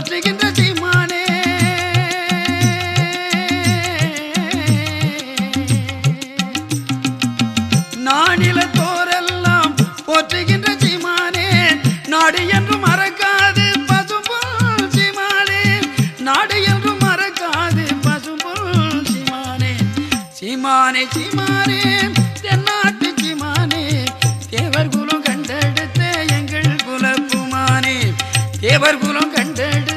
போற்றுகின்ற சீமானே நானில தோரெல்லாம் போற்றுகின்ற சீமானே நாடு என்று மறக்காது பசுபொல் சீமானே நாடு என்று மறக்காது பசுபொல் சீமானே சீமானே சீமானே எவர்குலம் கண்டெடு